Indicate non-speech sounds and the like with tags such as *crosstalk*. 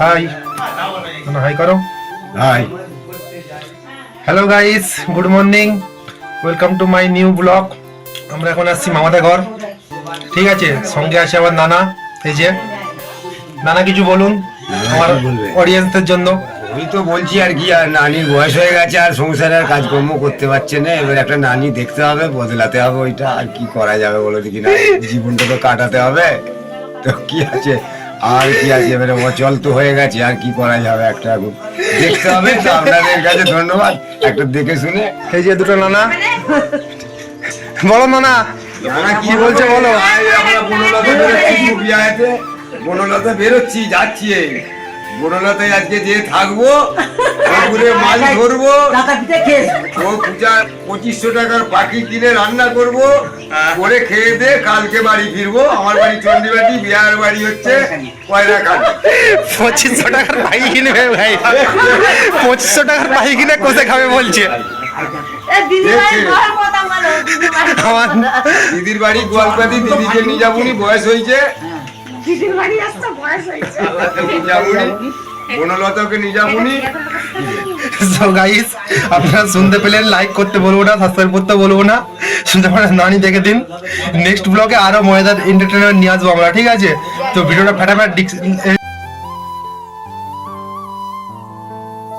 High hi করো hi hello guys good morning welcome to my new blog আমরা এখন আসছি মামাদের ঘর। ঠিক আছে? সঙ্গে আছে আমার নানা। এই যে। নানা কিছু বলুন? আমার? অডিয়েন্সদের জন্য। ওই তো বলছি আর কি আর নানির বয়স হয়ে গেছে আর সংসারে আর কাজকর্ম করতে পারছে না। এবার একটা নানি দেখতে হবে বদলাতে হবে ওইটা আর কি করা যাবে বলো দেখি না। জীবনটা তো কাটাতে হবে। তো কি আছে? আর কি আছে? এবারে অচল তো হয়ে গেছে আর কি করা যাবে একটা এখন দেখতে হবে তো আপনাদের কাছে ধন্যবাদ। একটা দেখে শুনে। এই যে দুটো নানা। বলো নানা নানা কি বলছে বলো? আমরা বনলতা বেরোচ্ছি বনলতা বেরোচ্ছি যাচ্ছি বনলতায় আজকে যে থাকব পুকুরে *laughs* মাছ ধরবো ও পূজা পঁচিশশো টাকার পাখি কিনে রান্না করব করে খেয়ে দে কালকে বাড়ি ফিরবো। আমার বাড়ি চন্ডীবাটি বিহার বাড়ি হচ্ছে কয়রা কাঠ পঁচিশশো টাকার ভাই কিনবে ভাই পঁচিশশো টাকার ভাই কিনে কোথায় খাবে বলছে। দিদির বাড়ি গোয়ালপাতি দিদিকে নিয়ে যাবুনি বয়স হয়েছে। আপনারা শুনতে পেলেন লাইক করতে বলব না সাবস্ক্রাইব করতে বলব না। শুনতে পারেন, নানি দেখে দিন। নেক্সট ব্লগে আরও মজাদার এন্টারটেনমেন্ট নিয়ে আসব আমরা, ঠিক আছে? তো, ভিডিওটা ফেটাফাট